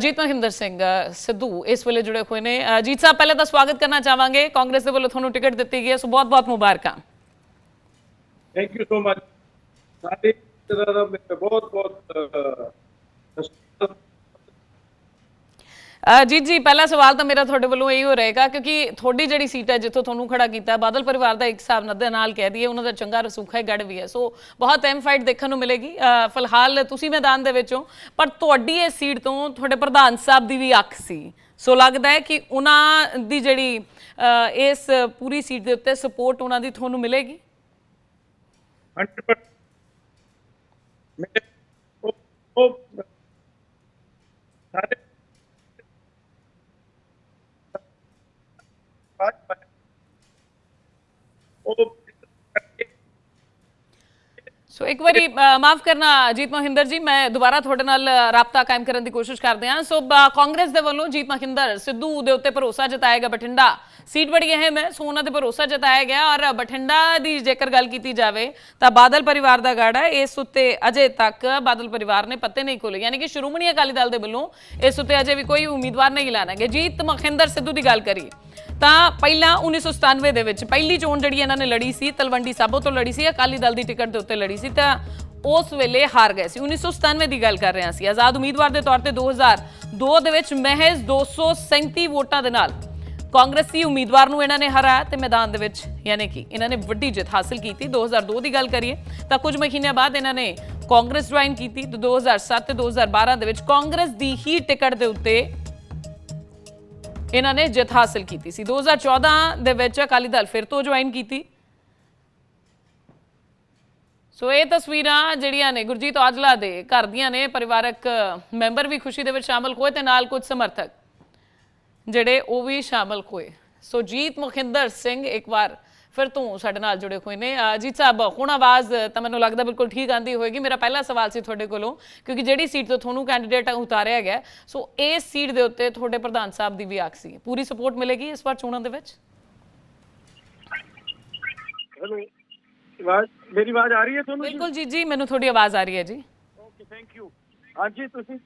ਜੀਤ ਮਹਿੰਦਰ ਸਿੰਘ ਸਿੱਧੂ ਇਸ ਵੇਲੇ ਜੁੜੇ ਹੋਏ ਨੇ। ਅ, ਜੀਤ ਸਾਹਿਬ ਪਹਿਲਾਂ ਤਾਂ ਸਵਾਗਤ ਕਰਨਾ ਚਾਹਾਂਗੇ। ਕਾਂਗਰਸ ਦੇ ਵੱਲੋਂ ਤੁਹਾਨੂੰ ਟਿਕਟ ਦਿੱਤੀ ਗਈ ਹੈ। ਸੋ ਬਹੁਤ-ਬਹੁਤ ਮੁਬਾਰਕਾਂ। ਥੈਂਕ ਯੂ ਸੋ ਮਚ ਸਾਰੇ ਤਰ੍ਹਾਂ ਦਾ ਮੈਂ ਜੀ ਜੀ, ਪਹਿਲਾ ਸਵਾਲ ਤਾਂ ਮੇਰਾ ਤੁਹਾਡੇ ਵੱਲੋਂ ਇਹੀ ਹੋ ਰਹੇਗਾ ਕਿਉਂਕਿ ਤੁਹਾਡੀ ਜਿਹੜੀ ਸੀਟ ਹੈ ਜਿੱਥੋਂ ਤੁਹਾਨੂੰ ਖੜਾ ਕੀਤਾ, ਬਾਦਲ ਪਰਿਵਾਰ ਦਾ ਇੱਕ ਹਿਸਾਬ ਨਾਲ ਦੇ ਨਾਲ ਕਹਿ ਦਈਏ, ਉਹਨਾਂ ਦਾ ਚੰਗਾ ਰਸੂਖਾ ਹੈ ਗੜ ਵੀ ਹੈ। ਸੋ ਬਹੁਤ ਅਹਿਮ ਫਾਈਟ ਦੇਖਣ ਨੂੰ ਮਿਲੇਗੀ। ਫਿਲਹਾਲ ਤੁਸੀਂ ਮੈਦਾਨ ਦੇ ਵਿੱਚੋਂ ਪਰ ਤੁਹਾਡੀ ਇਹ ਸੀਟ ਤੋਂ ਤੁਹਾਡੇ ਪ੍ਰਧਾਨ ਸਾਹਿਬ ਦੀ ਵੀ ਅੱਖ ਸੀ। ਸੋ ਲੱਗਦਾ ਹੈ ਕਿ ਉਹਨਾਂ ਦੀ ਜਿਹੜੀ ਇਸ ਪੂਰੀ ਸੀਟ ਦੇ ਉੱਤੇ ਸਪੋਰਟ ਉਹਨਾਂ ਦੀ ਤੁਹਾਨੂੰ ਮਿਲੇਗੀ? 100% ਮੈਂ ਉਹ ਉਹ ਸਾਰੇ ਉਹ ਸੋ ਇੱਕ ਵਾਰੀ ਮਾਫ ਕਰਨਾ ਜੀਤ ਮਹਿੰਦਰ ਜੀ, ਮੈਂ ਦੁਬਾਰਾ ਤੁਹਾਡੇ ਨਾਲ ਰਾਬਤਾ ਕਾਇਮ ਕਰਨ ਦੀ ਕੋਸ਼ਿਸ਼ ਕਰਦੇ ਹਾਂ। ਸੋ ਕਾਂਗਰਸ ਦੇ ਵੱਲੋਂ ਜੀਤ ਮਹਿੰਦਰ ਸਿੱਧੂ ਦੇ ਉੱਤੇ ਭਰੋਸਾ ਜਤਾਇਆ ਬਠਿੰਡਾ। ਸੀਟ ਬੜੀ ਅਹਿਮ ਹੈ, ਸੋ ਉਹਨਾਂ ਤੇ ਭਰੋਸਾ ਜਤਾਇਆ ਗਿਆ ਔਰ ਬਠਿੰਡਾ ਦੀ ਜੇਕਰ ਗੱਲ ਕੀਤੀ ਜਾਵੇ, ਤਾਂ ਬਾਦਲ ਪਰਿਵਾਰ ਦਾ ਗੜ ਹੈ। ਇਸ ਉੱਤੇ ਅਜੇ ਤੱਕ ਬਾਦਲ ਪਰਿਵਾਰ ਨੇ ਪੱਤੇ ਨਹੀਂ ਖੋਲੇ ਯਾਨੀ ਕਿ ਸ਼੍ਰੋਮਣੀ ਅਕਾਲੀ ਦਲ ਦੇ ਵੱਲੋਂ ਇਸ ਉੱਤੇ ਅਜੇ ਵੀ ਕੋਈ ਉਮੀਦਵਾਰ ਨਹੀਂ ਐਲਾਨਿਆ ਗਿਆ। ਜੀਤ ਮਹਿੰਦਰ ਸਿੱਧੂ ਦੀ ਗੱਲ ਕਰੀਏ ਤਾਂ ਪਹਿਲਾਂ 1997 ਦੇ ਵਿੱਚ ਪਹਿਲੀ ਚੋਣ ਜਿਹੜੀ ਇਹਨਾਂ ਨੇ ਲੜੀ ਸੀ, ਤਲਵੰਡੀ ਸਾਬੋ ਤੋਂ ਲੜੀ ਸੀ, ਅਕਾਲੀ ਦਲ ਦੀ ਟਿਕਟ ਦੇ ਉੱਤੇ ਲੜੀ ਸੀ, ਤਾਂ ਉਸ ਵੇਲੇ ਹਾਰ ਗਏ ਸੀ। 1997 ਦੀ ਗੱਲ ਕਰ ਰਹੇ ਸੀ। ਆਜ਼ਾਦ ਉਮੀਦਵਾਰ ਦੇ ਤੌਰ ਤੇ 2002 ਦੇ ਵਿੱਚ ਮਹਿਜ਼ 237 ਵੋਟਾਂ ਦੇ ਨਾਲ ਕਾਂਗਰਸੀ ਉਮੀਦਵਾਰ ਨੂੰ ਇਹਨਾਂ ਨੇ ਹਰਾਇਆ ਤੇ ਮੈਦਾਨ ਦੇ ਵਿੱਚ ਯਾਨੀ ਕਿ ਇਹਨਾਂ ਨੇ ਵੱਡੀ ਜਿੱਤ ਹਾਸਲ ਕੀਤੀ। 2002 ਦੀ ਗੱਲ ਕਰੀਏ ਤਾਂ ਕੁਝ ਮਹੀਨਿਆਂ ਬਾਅਦ ਇਹਨਾਂ ਨੇ ਕਾਂਗਰਸ ਜੁਆਇਨ ਕੀਤੀ ਤੇ 2007 ਤੇ 2012 ਦੇ ਵਿੱਚ ਕਾਂਗਰਸ ਦੀ ਹੀ ਟਿਕਟ ਦੇ ਉੱਤੇ ਇਹਨਾਂ ਨੇ ਜਿੱਤ ਹਾਸਲ ਕੀਤੀ ਸੀ। 2014 ਦੇ ਵਿੱਚ ਅਕਾਲੀ ਦਲ ਫਿਰ ਤੋਂ ਜੁਆਇਨ ਕੀਤੀ। ਸੋ ਇਹ ਤਸਵੀਰਾਂ ਜਿਹੜੀਆਂ ਨੇ ਗੁਰਜੀਤ ਔਜਲਾ ਦੇ ਘਰ ਦੀਆਂ ਨੇ, ਪਰਿਵਾਰਕ ਮੈਂਬਰ ਵੀ ਖੁਸ਼ੀ ਦੇ ਵਿੱਚ ਸ਼ਾਮਲ ਹੋਏ ਤੇ ਨਾਲ ਕੁਝ ਸਮਰਥਕ ਜਿਹੜੇ ਉਹ ਵੀ ਸ਼ਾਮਲ ਹੋਏ। ਸੋ ਜੀਤ ਮੁਖਿੰਦਰ ਸਿੰਘ ਇੱਕ ਵਾਰ ਫਿਰ ਤੋਂ ਸਾਡੇ ਨਾਲ ਜੁੜੇ ਹੋਏ ਨੇ। ਅਹ ਜੀਤ ਸਾਹਿਬ ਹੁਣ ਆਵਾਜ਼ ਤਾਂ ਮੈਨੂੰ ਲੱਗਦਾ ਬਿਲਕੁਲ ਠੀਕ ਆਂਦੀ ਹੋਏਗੀ। ਮੇਰਾ ਪਹਿਲਾ ਸਵਾਲ ਸੀ ਤੁਹਾਡੇ ਕੋਲੋਂ ਕਿਉਂਕਿ ਜਿਹੜੀ ਸੀਟ ਤੋਂ ਤੁਹਾਨੂੰ ਕੈਂਡੀਡੇਟ ਉਤਾਰਿਆ ਗਿਆ ਸੋ ਇਸ ਸੀਟ ਦੇ ਉੱਤੇ ਤੁਹਾਡੇ ਪ੍ਰਧਾਨ ਸਾਹਿਬ ਦੀ ਵੀ ਆਖ ਸੀ। ਪੂਰੀ ਸਪੋਰਟ ਮਿਲੇਗੀ ਇਸ ਵਾਰ ਚੋਣਾਂ ਦੇ ਵਿੱਚ? ਹੈਲੋ ਆਵਾਜ਼ ਮੇਰੀ ਆਵਾਜ਼ ਆ ਰਹੀ ਹੈ ਤੁਹਾਨੂੰ ਬਿਲਕੁਲ ਜੀ ਜੀ ਮੈਨੂੰ ਤੁਹਾਡੀ ਆਵਾਜ਼ ਆ ਰਹੀ ਹੈ ਜੀ। ਓਕੇ ਥੈਂਕ ਯੂ ਹਾਂਜੀ ਤੁਸੀਂ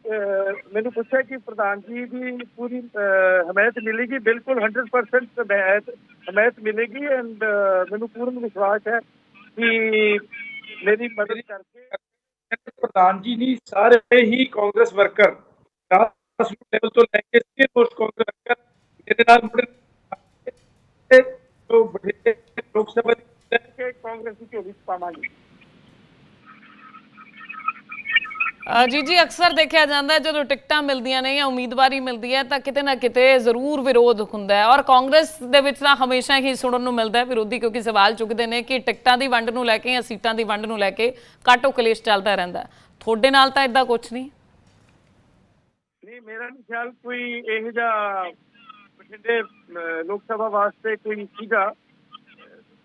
ਮੈਨੂੰ ਪੁੱਛਿਆ ਕਿ ਪ੍ਰਧਾਨ ਜੀ ਦੀ ਪੂਰੀ ਹਮਾਇਤ ਮਿਲੇਗੀ? ਬਿਲਕੁਲ 100% ਹਮਾਇਤ ਹਮਾਇਤ ਮਿਲੇਗੀ ਐਂਡ ਮੈਨੂੰ ਪੂਰਨ ਵਿਸ਼ਵਾਸ ਹੈ ਕਿ ਮੇਰੀ ਮਦਦ ਕਰਕੇ ਪ੍ਰਧਾਨ ਜੀ ਨਹੀਂ ਸਾਰੇ ਹੀ ਕਾਂਗਰਸ ਵਰਕਰ ਲੈਵਲ ਤੋਂ ਲੈ ਕੇ ਸਟੇਟ ਪੋਸਟ ਕਾਂਗਰਸ ਵਰਕਰ ਮੇਰੇ ਨਾਲ ਮੁੜੇ ਤੋਂ ਲੋਕ ਸਭਾ ਦੀ ਕਾਂਗਰਸ ਦੀ ਝੋਲੀ ਪਾਵਾਂਗੇ। ਜੀ ਜੀ, ਅਕਸਰ ਦੇਖਿਆ ਜਾਂਦਾ ਹੈ, ਜਦੋਂ ਟਿਕਟਾਂ ਮਿਲਦੀਆਂ ਨੇ ਜਾਂ ਉਮੀਦਵਾਰੀ ਮਿਲਦੀ ਹੈ, ਤਾਂ ਕਿਤੇ ਨਾ ਕਿਤੇ ਜ਼ਰੂਰ ਵਿਰੋਧ ਹੁੰਦਾ ਹੈ। ਔਰ ਕਾਂਗਰਸ ਦੇ ਵਿੱਚ ਤਾਂ ਹਮੇਸ਼ਾ ਹੀ ਸੁਣਨ ਨੂੰ ਮਿਲਦਾ ਹੈ ਵਿਰੋਧੀ, ਕਿਉਂਕਿ ਸਵਾਲ ਚੁੱਕਦੇ ਨੇ ਕਿ ਟਿਕਟਾਂ ਦੀ ਵੰਡ ਨੂੰ ਲੈ ਕੇ ਜਾਂ ਸੀਟਾਂ ਦੀ ਵੰਡ ਨੂੰ ਲੈ ਕੇ ਕਾਟੋ ਕਲੇਸ਼ ਚੱਲਦਾ ਰਹਿੰਦਾ ਤੁਹਾਡੇ ਨਾਲ ਤਾਂ ਇਦਾਂ ਕੁਝ ਨਹੀਂ? ਨਹੀਂ, ਮੇਰਾ ਨਹੀਂ ਖਿਆਲ ਕੋਈ ਇਹੋ ਜਿਹਾ ਬਠਿੰਡੇ ਲੋਕ ਸਭਾ ਵਾਸਤੇ ਕੋਈ ਸੀਗਾ।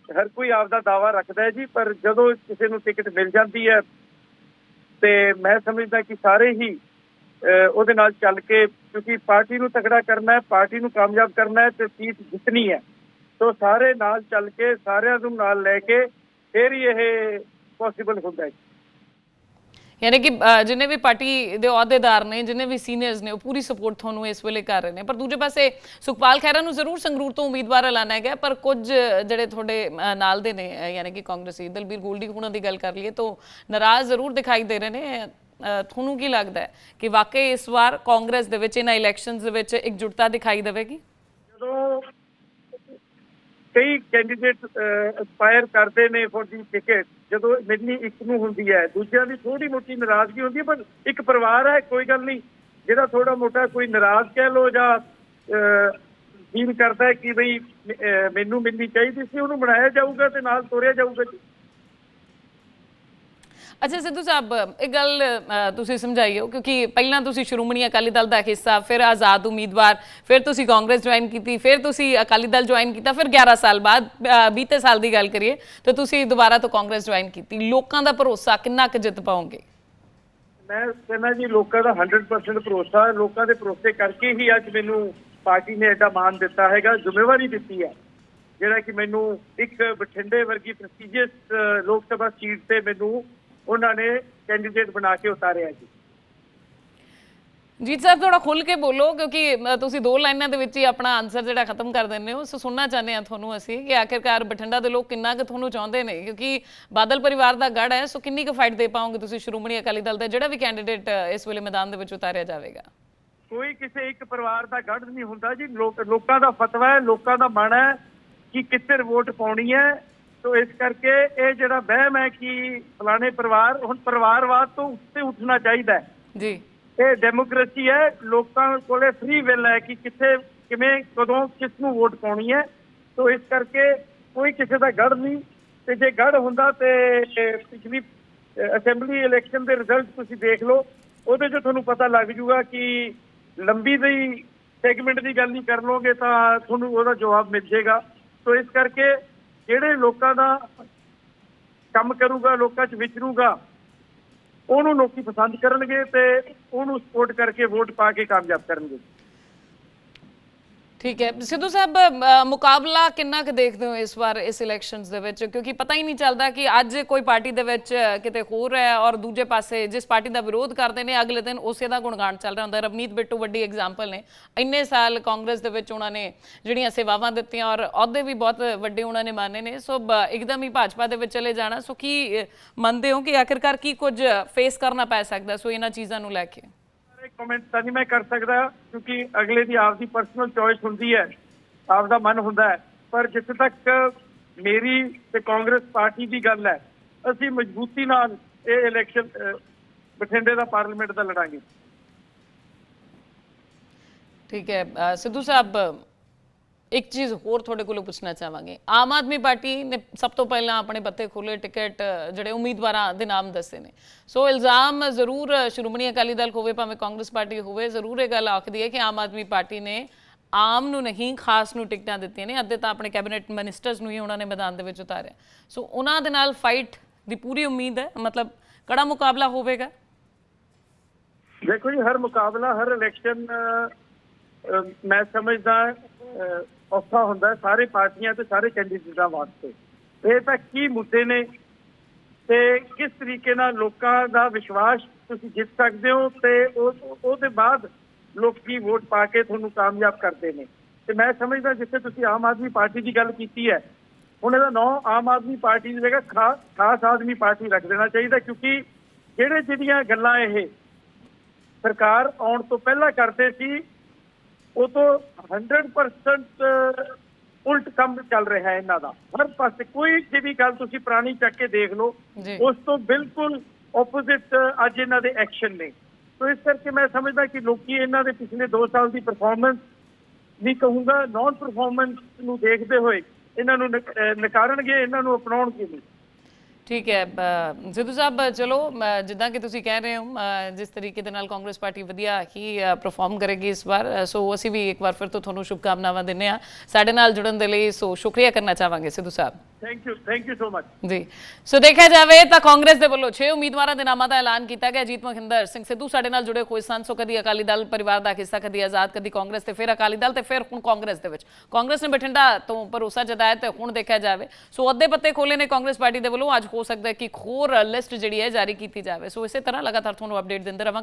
ਹਰ ਕੋਈ ਆਪਦਾ ਦਾਵਾ ਰੱਖਦਾ ਹੈ ਜੀ, ਪਰ ਜਦੋਂ ਕਿਸੇ ਨੂੰ ਟਿਕਟ ਮਿਲ ਜਾਂਦੀ ਹੈ ਤੇ ਮੈਂ ਸਮਝਦਾ ਕਿ ਸਾਰੇ ਹੀ ਅਹ, ਉਹਦੇ ਨਾਲ ਚੱਲ ਕੇ ਕਿਉਂਕਿ ਪਾਰਟੀ ਨੂੰ ਤਕੜਾ ਕਰਨਾ ਹੈ ਪਾਰਟੀ ਨੂੰ ਕਾਮਯਾਬ ਕਰਨਾ ਹੈ ਤੇ ਸੀਟ ਜਿੱਤਣੀ ਹੈ। ਸੋ ਸਾਰੇ ਨਾਲ ਚੱਲ ਕੇ ਸਾਰਿਆਂ ਨੂੰ ਨਾਲ ਲੈ ਕੇ ਫੇਰ ਹੀ ਇਹ ਪੋਸੀਬਲ ਹੁੰਦਾ ਹੈ। ਯਾਨੀ ਕਿ ਅਹ, ਵੀ ਪਾਰਟੀ ਦੇ ਅਹੁਦੇਦਾਰ ਨੇ ਜਿੰਨੇ ਵੀ ਸੀਨੀਅਰਸ ਨੇ ਉਹ ਪੂਰੀ ਸਪੋਰਟ ਤੁਹਾਨੂੰ ਇਸ ਵੇਲੇ ਕਰ ਰਹੇ ਨੇ। ਪਰ ਦੂਜੇ ਪਾਸੇ ਸੁਖਪਾਲ ਖਹਿਰਾ ਨੂੰ ਜ਼ਰੂਰ ਸੰਗਰੂਰ ਤੋਂ ਉਮੀਦਵਾਰ ਐਲਾਨਿਆ ਗਿਆ ਪਰ ਕੁਝ ਜਿਹੜੇ ਤੁਹਾਡੇ ਨਾਲ ਦੇ ਨੇ ਯਾਨੀ ਕਿ ਕਾਂਗਰਸੀ ਦਲਬੀਰ ਗੋਲਡੀ ਹੁਣਾਂ ਦੀ ਗੱਲ ਕਰ ਲਈਏ ਤਾਂ ਨਾਰਾਜ਼ ਜ਼ਰੂਰ ਦਿਖਾਈ ਦੇ ਰਹੇ ਨੇ। ਤੁਹਾਨੂੰ ਕੀ ਲੱਗਦਾ ਹੈ ਕਿ ਵਾਕਈ ਇਸ ਵਾਰ ਕਾਂਗਰਸ ਦੇ ਵਿੱਚ ਇਹਨਾਂ ਇਲੈਕਸ਼ਨਸ ਦੇ ਵਿੱਚ ਇਕਜੁੱਟਤਾ ਦਿਖਾਈ ਦੇਵੇਗੀ? ਜਦੋਂ ਕਈ ਕੈਂਡੀਡੇਟ ਐਸਪਾਇਰ ਕਰਦੇ ਨੇ ਫॉर ਦੀ ਟਿਕਟ ਜਦੋਂ ਮਿਲਣੀ ਇੱਕ ਨੂੰ ਹੁੰਦੀ ਹੈ ਦੂਜਿਆਂ ਦੀ ਥੋੜੀ ਮੋਟੀ ਨਾਰਾਜ਼ਗੀ ਹੁੰਦੀ ਹੈ ਪਰ ਇੱਕ ਪਰਿਵਾਰ ਹੈ ਕੋਈ ਗੱਲ ਨਹੀਂ। ਜਿਹੜਾ ਥੋੜਾ ਮੋਟਾ ਕੋਈ ਨਾਰਾਜ਼ ਕਹਿ ਲੋ ਜਾਂ ਫੀਲ ਕਰਦਾ ਕਿ ਬਈ ਅਹ, ਮੈਨੂੰ ਮਿਲਣੀ ਚਾਹੀਦੀ ਸੀ ਉਹਨੂੰ ਬਣਾਇਆ ਜਾਊਗਾ ਤੇ ਨਾਲ ਤੋਰਿਆ ਜਾਊਗਾ ਅੱਛਾ, ਸਿੱਧੂ ਸਾਹਿਬ ਇਹ ਗੱਲ ਤੁਸੀਂ ਸਮਝਾਈਓ, ਕਿਉਂਕਿ ਪਹਿਲਾਂ ਤੁਸੀਂ ਸ਼੍ਰੋਮਣੀ ਅਕਾਲੀ ਦਲ ਦਾ ਹਿੱਸਾ, ਫਿਰ ਆਜ਼ਾਦ ਉਮੀਦਵਾਰ, ਫਿਰ ਤੁਸੀਂ ਕਾਂਗਰਸ ਜੁਆਇਨ ਕੀਤੀ, ਫਿਰ ਤੁਸੀਂ ਅਕਾਲੀ ਦਲ ਜੁਆਇਨ ਕੀਤਾ, ਫਿਰ 11 ਸਾਲ ਬਾਅਦ ਬੀਤੇ ਸਾਲ ਦੀ ਗੱਲ ਕਰੀਏ, ਤਾਂ ਤੁਸੀਂ ਦੁਬਾਰਾ ਤੋਂ ਕਾਂਗਰਸ ਜੁਆਇਨ ਕੀਤੀ। ਲੋਕਾਂ ਦਾ ਭਰੋਸਾ ਕਿੰਨਾ ਕੁ ਜਿੱਤ ਪਾਓਗੇ? ਮੈਂ ਕਹਿੰਦਾ ਜੀ, ਲੋਕਾਂ ਦਾ 100% ਭਰੋਸਾ, ਲੋਕਾਂ ਦੇ ਭਰੋਸੇ ਕਰਕੇ ਹੀ ਅੱਜ ਮੈਨੂੰ ਪਾਰਟੀ ਨੇ ਐਡਾ ਮਾਣ ਦਿੱਤਾ ਹੈਗਾ, ਜ਼ਿੰਮੇਵਾਰੀ ਦਿੱਤੀ ਹੈ। ਜਿਹੜਾ ਕਿ ਮੈਨੂੰ ਇੱਕ ਬਠਿੰਡੇ ਵਰਗੀ ਪ੍ਰੈਸਟੀਜੀਅਸ ਲੋਕ ਸਭਾ ਸੀਟ ਤੇ ਮੈਨੂੰ ਉਹਨਾਂ ਨੇ ਕੈਂਡੀਡੇਟ ਬਣਾ ਕੇ ਉਤਾਰਿਆ ਜੀ। ਜੀਤ ਸਾਹਿਬ ਥੋੜਾ ਖੁੱਲ ਕੇ ਬੋਲੋ ਕਿਉਂਕਿ ਤੁਸੀਂ ਦੋ ਲਾਈਨਾਂ ਦੇ ਵਿੱਚ ਹੀ ਆਪਣਾ ਆਨਸਰ ਜਿਹੜਾ ਖਤਮ ਕਰ ਦਿੰਦੇ ਹੋ। ਸੋ ਸੁਣਨਾ ਚਾਹੁੰਦੇ ਆ ਤੁਹਾਨੂੰ ਅਸੀਂ ਕਿ ਆਖਿਰਕਾਰ ਬਠਿੰਡਾ ਦੇ ਲੋਕ ਕਿੰਨਾ ਕੁ ਤੁਹਾਨੂੰ ਚਾਹੁੰਦੇ ਨੇ ਕਿਉਂਕਿ ਬਾਦਲ ਪਰਿਵਾਰ ਦਾ ਗੜ ਹੈ ਸੋ ਕਿੰਨੀ ਕੁ ਫਾਈਟ ਦੇ ਪਾਓਗੇ ਤੁਸੀਂ ਸ਼੍ਰੋਮਣੀ ਅਕਾਲੀ ਦਲ ਦਾ ਜਿਹੜਾ ਵੀ ਕੈਂਡੀਡੇਟ ਇਸ ਵੇਲੇ ਮੈਦਾਨ ਦੇ ਵਿੱਚ ਉਤਾਰਿਆ ਜਾਵੇਗਾ? ਕੋਈ ਕਿਸੇ ਇੱਕ ਪਰਿਵਾਰ ਦਾ ਗੜ ਨਹੀਂ ਹੁੰਦਾ ਜੀ। ਲੋਕ ਦਾ ਫਤਵਾ ਹੈ ਲੋਕਾਂ ਦਾ ਮਨ ਹੈ ਕਿ ਕਿੱਧਰ ਵੋਟ ਪਾਉਣੀ ਹੈ। ਸੋ ਇਸ ਕਰਕੇ ਇਹ ਜਿਹੜਾ ਵਹਿਮ ਹੈ ਕਿ ਫਲਾਣੇ ਪਰਿਵਾਰ ਹੁਣ ਪਰਿਵਾਰਵਾਦ ਤੋਂ ਉੱਤੇ ਉੱਠਣਾ ਚਾਹੀਦਾ ਜੀ। ਇਹ ਡੈਮੋਕ੍ਰੇਸੀ ਹੈ ਲੋਕਾਂ ਕੋਲੇ ਫ੍ਰੀ ਵਿਲ ਹੈ ਕਿ ਕਿੱਥੇ ਕਿਵੇਂ ਕਦੋਂ ਕਿਸ ਨੂੰ ਵੋਟ ਪਾਉਣੀ ਹੈ। ਸੋ ਇਸ ਕਰਕੇ ਕੋਈ ਕਿਸੇ ਦਾ ਗੜ ਨਹੀਂ ਤੇ ਜੇ ਗੜ ਹੁੰਦਾ ਤੇ ਪਿਛਲੀ ਅਸੈਂਬਲੀ ਇਲੈਕਸ਼ਨ ਦੇ ਰਿਜ਼ਲਟ ਤੁਸੀਂ ਦੇਖ ਲਓ। ਉਹਦੇ 'ਚ ਤੁਹਾਨੂੰ ਪਤਾ ਲੱਗ ਜੂਗਾ ਕਿ ਲੰਬੀ ਦੀ ਸੈਗਮੈਂਟ ਦੀ ਗੱਲ ਨਹੀਂ ਕਰ ਲੋਗੇ ਤਾਂ ਤੁਹਾਨੂੰ ਉਹਦਾ ਜਵਾਬ ਮਿਲ ਜਾਏਗਾ। ਸੋ ਇਸ ਕਰਕੇ ਜਿਹੜੇ ਲੋਕਾਂ ਦਾ ਕੰਮ ਕਰੂਗਾ, ਲੋਕਾਂ 'ਚ ਵਿਚਰੂਗਾ, ਉਹਨੂੰ ਲੋਕੀ ਪਸੰਦ ਕਰਨਗੇ ਤੇ ਉਹਨੂੰ ਸਪੋਰਟ ਕਰਕੇ ਵੋਟ ਪਾ ਕੇ ਕਾਮਯਾਬ ਕਰਨਗੇ। ਠੀਕ ਹੈ। ਸਿੱਧੂ ਸਾਹਿਬ ਅ, ਮੁਕਾਬਲਾ ਕਿੰਨਾ ਕੁ ਦੇਖਦੇ ਹੋ ਇਸ ਵਾਰ ਇਸ ਇਲੈਕਸ਼ਨਸ ਦੇ ਵਿੱਚ? ਕਿਉਂਕਿ ਪਤਾ ਹੀ ਨਹੀਂ ਚੱਲਦਾ ਕਿ ਅੱਜ ਕੋਈ ਪਾਰਟੀ ਦੇ ਵਿੱਚ ਕਿਤੇ ਹੋਰ ਹੈ ਔਰ ਦੂਜੇ ਪਾਸੇ ਜਿਸ ਪਾਰਟੀ ਦਾ ਵਿਰੋਧ ਕਰਦੇ ਨੇ ਅਗਲੇ ਦਿਨ ਉਸੇ ਦਾ ਗੁਣਗਾਨ ਚੱਲ ਰਿਹਾ ਹੁੰਦਾ। ਰਵਨੀਤ ਬਿੱਟੂ ਵੱਡੀ ਐਗਜ਼ਾਮਪਲ ਨੇ। ਇੰਨੇ ਸਾਲ ਕਾਂਗਰਸ ਦੇ ਵਿੱਚ ਉਹਨਾਂ ਨੇ ਜਿਹੜੀਆਂ ਸੇਵਾਵਾਂ ਦਿੱਤੀਆਂ ਔਰ ਅਹੁਦੇ ਵੀ ਬਹੁਤ ਵੱਡੇ ਉਹਨਾਂ ਨੇ ਮਾਨੇ ਨੇ। ਸੋ ਬ- ਇੱਕਦਮ ਹੀ ਭਾਜਪਾ ਦੇ ਵਿੱਚ ਚਲੇ ਜਾਣਾ। ਸੋ ਕੀ ਅ, ਮੰਨਦੇ ਹੋ ਕਿ ਆਖਿਰਕਾਰ ਕੀ ਕੁਝ ਫੇਸ ਕਰਨਾ ਪੈ ਸਕਦਾ? ਸੋ ਇਹਨਾਂ ਚੀਜ਼ਾਂ ਨੂੰ ਲੈ ਕੇ। ਕਮੈਂਟ ਤਾਂ ਨਹੀਂ ਮੈਂ ਕਰ ਸਕਦਾ, ਕਿਉਂਕਿ ਅਗਲੇ ਦੀ ਆਪਦੀ ਪਰਸਨਲ ਚੋਇਸ ਹੁੰਦੀ ਹੈ, ਆਪਦਾ ਮਨ ਹੁੰਦਾ ਹੈ। ਪਰ ਜਿੱਥੇ ਤੱਕ ਮੇਰੀ ਤੇ ਕਾਂਗਰਸ ਪਾਰਟੀ ਦੀ ਗੱਲ ਹੈ, ਅਸੀਂ ਮਜ਼ਬੂਤੀ ਨਾਲ ਇਹ ਇਲੈਕਸ਼ਨ ਬਠਿੰਡੇ ਦਾ ਪਾਰਲੀਮੈਂਟ ਦਾ ਲੜਾਂਗੇ। ਠੀਕ ਹੈ ਸਿੱਧੂ ਸਾਹਿਬ ਇੱਕ ਚੀਜ਼ ਹੋਰ ਤੁਹਾਡੇ ਕੋਲੋਂ ਪੁੱਛਣਾ ਚਾਹਾਂਗੇ। ਆਮ ਆਦਮੀ ਪਾਰਟੀ ਨੇ ਸਭ ਤੋਂ ਪਹਿਲਾਂ ਆਪਣੇ ਪੱਤੇ ਖੋਲੇ ਟਿਕਟ, ਜਿਹੜੇ ਉਮੀਦਵਾਰਾਂ ਦੇ ਨਾਮ ਦੱਸੇ ਨੇ। ਸੋ ਇਲਜ਼ਾਮ ਜ਼ਰੂਰ ਸ਼੍ਰੋਮਣੀ ਅਕਾਲੀ ਦਲ ਹੋਵੇ, ਭਾਵੇਂ ਕਾਂਗਰਸ ਪਾਰਟੀ ਹੋਵੇ, ਜ਼ਰੂਰ ਇਹ ਗੱਲ ਆਖਦੀ ਹੈ ਕਿ ਆਮ ਆਦਮੀ ਪਾਰਟੀ ਨੇ ਆਮ ਨੂੰ ਨਹੀਂ, ਖਾਸ ਨੂੰ ਟਿਕਟਾਂ ਦਿੱਤੀਆਂ ਨੇ। ਅੱਧੇ ਤਾਂ ਆਪਣੇ ਕੈਬਨਿਟ ਮਿਨਿਸਟਰਸ ਨੂੰ ਹੀ ਉਹਨਾਂ ਨੇ ਮੈਦਾਨ ਦੇ ਵਿੱਚ ਉਤਾਰਿਆ। ਸੋ ਉਹਨਾਂ ਦੇ ਨਾਲ ਫਾਈਟ ਦੀ ਪੂਰੀ ਉਮੀਦ ਹੈ। ਮਤਲਬ ਕੜਾ ਮੁਕਾਬਲਾ ਹੋਵੇਗਾ? ਦੇਖੋ ਜੀ, ਹਰ ਮੁਕਾਬਲਾ, ਹਰ ਇਲੈਕਸ਼ਨ ਮੈਂ ਸਮਝਦਾ ਔਖਾ ਹੁੰਦਾ ਸਾਰੇ ਪਾਰਟੀਆਂ ਤੇ ਸਾਰੇ ਕੈਂਡੀਡੇਟਾਂ ਵਾਸਤੇ। ਇਹ ਤਾਂ ਕੀ ਮੁੱਦੇ ਨੇ? ਤੇ ਕਿਸ ਤਰੀਕੇ ਨਾਲ ਲੋਕਾਂ ਦਾ ਵਿਸ਼ਵਾਸ ਤੁਸੀਂ ਜਿੱਤ ਸਕਦੇ ਹੋ ਤੇ ਉਹਦੇ ਬਾਅਦ ਲੋਕੀ ਵੋਟ ਪਾ ਕੇ ਤੁਹਾਨੂੰ ਕਾਮਯਾਬ ਕਰਦੇ ਨੇ? ਤੇ ਮੈਂ ਸਮਝਦਾ ਜਿੱਥੇ ਤੁਸੀਂ ਆਮ ਆਦਮੀ ਪਾਰਟੀ ਦੀ ਗੱਲ ਕੀਤੀ ਹੈ, ਹੁਣ ਇਹਦਾ ਨਾਂ ਆਮ ਆਦਮੀ ਪਾਰਟੀ ਦੀ ਜਗ੍ਹਾ ਖਾ- ਖਾਸ ਆਦਮੀ ਪਾਰਟੀ ਰੱਖ ਦੇਣਾ ਚਾਹੀਦਾ, ਕਿਉਂਕਿ ਜਿਹੜੇ ਜਿਹੜੀਆਂ ਗੱਲਾਂ ਇਹ ਸਰਕਾਰ ਆਉਣ ਤੋਂ ਪਹਿਲਾਂ ਕਰਦੇ ਸੀ ਉਹ ਤੋਂ 100% ਉਲਟ ਕੰਮ ਚੱਲ ਰਿਹਾ ਹੈ ਇਹਨਾਂ ਦਾ। ਹਰ ਪਾਸੇ ਕੋਈ ਜਿਹੜੀ ਗੱਲ ਤੁਸੀਂ ਪੁਰਾਣੀ ਚੱਕ ਕੇ ਦੇਖ ਲਓ ਉਸ ਤੋਂ ਬਿਲਕੁਲ ਆਪੋਜ਼ਿਟ ਅੱਜ ਇਹਨਾਂ ਦੇ ਐਕਸ਼ਨ ਨੇ। ਸੋ ਇਸ ਕਰਕੇ ਮੈਂ ਸਮਝਦਾ ਕਿ ਲੋਕੀ ਇਹਨਾਂ ਦੇ ਪਿਛਲੇ 2 ਸਾਲ ਦੀ ਪਰਫਾਰਮੈਂਸ ਨਹੀਂ ਕਹੂੰਗਾ ਨਾਨ ਪਰਫਾਰਮੈਂਸ ਨੂੰ ਦੇਖਦੇ ਹੋਏ ਇਹਨਾਂ ਨੂੰ ਨਕਾਰਨਗੇ ਇਹਨਾਂ ਨੂੰ ਅਪਣਾਉਣਗੇ ਨਹੀਂ। ਠੀਕ ਹੈ ਅ, ਸਿੱਧੂ ਸਾਹਿਬ ਚਲੋ ਅ, ਜਿੱਦਾਂ ਕਿ ਤੁਸੀਂ ਕਹਿ ਰਹੇ ਹੋ ਅ, ਜਿਸ ਤਰੀਕੇ ਦੇ ਨਾਲ ਕਾਂਗਰਸ ਪਾਰਟੀ ਵਧੀਆ ਹੀ ਪਰਫਾਰਮ ਕਰੇਗੀ ਇਸ ਵਾਰ ਅ, ਸੋ ਅਸੀਂ ਵੀ ਇੱਕ ਵਾਰ ਫਿਰ ਤੋਂ ਤੁਹਾਨੂੰ ਸ਼ੁਭਕਾਮਨਾਵਾਂ ਦਿੰਦੇ ਆ ਸਾਡੇ ਨਾਲ ਜੁੜਨ ਦੇ ਲਈ ਸੋ ਸ਼ੁਕਰੀਆ ਕਰਨਾ ਚਾਹਾਂਗੇ Sidhu Sahib thank you thank you so much ji so ਦੇਖਿਆ ਜਾਵੇ ਤਾਂ ਕਾਂਗਰਸ ਦੇ ਵੱਲੋਂ 6 ਉਮੀਦਵਾਰਾਂ ਦੇ ਨਾਮਾਂ ਦਾ ਐਲਾਨ ਕੀਤਾ ਗਿਆ ਜੀਤ ਮਖਿੰਦਰ ਸਿੰਘ ਸਿੱਧੂ ਸਾਡੇ ਨਾਲ ਜੁੜੇ ਹੋਏ ਸਨ ਸੋ ਕਦੀ ਅਕਾਲੀ ਦਲ ਪਰਿਵਾਰ ਦਾ ਹਿੱਸਾ ਕਦੀ ਆਜ਼ਾਦ ਕਦੀ ਕਾਂਗਰਸ ਤੇ ਫਿਰ ਅਕਾਲੀ ਦਲ ਤੇ ਫਿਰ ਹੁਣ ਕਾਂਗਰਸ ਦੇ ਵਿੱਚ ਕਾਂਗਰਸ ਨੇ ਬਠਿੰਡਾ ਤੋਂ ਭਰੋਸਾ ਜਤਾਇਆ ਤੇ ਹੁਣ ਦੇਖਿਆ ਜਾਵੇ ਸੋ ਅੱਧੇ ਪੱਤੇ ਖੋਲੇ ਨੇ ਕਾਂਗਰਸ ਪਾਰਟੀ ਦੇ ਵੱਲੋਂ ਅੱਜ ਹੋ ਸਕਦਾ ਹੈ ਕਿ ਇੱਕ ਹੋਰ ਲਿਸਟ ਜਿਹੜੀ ਹੈ ਜਾਰੀ ਕੀਤੀ ਜਾਵੇ। ਸੋ ਇਸੇ ਤਰ੍ਹਾਂ ਲਗਾਤਾਰ ਤੁਹਾਨੂੰ ਅਪਡੇਟ ਦਿੰਦੇ ਰਵਾਂਗੇ।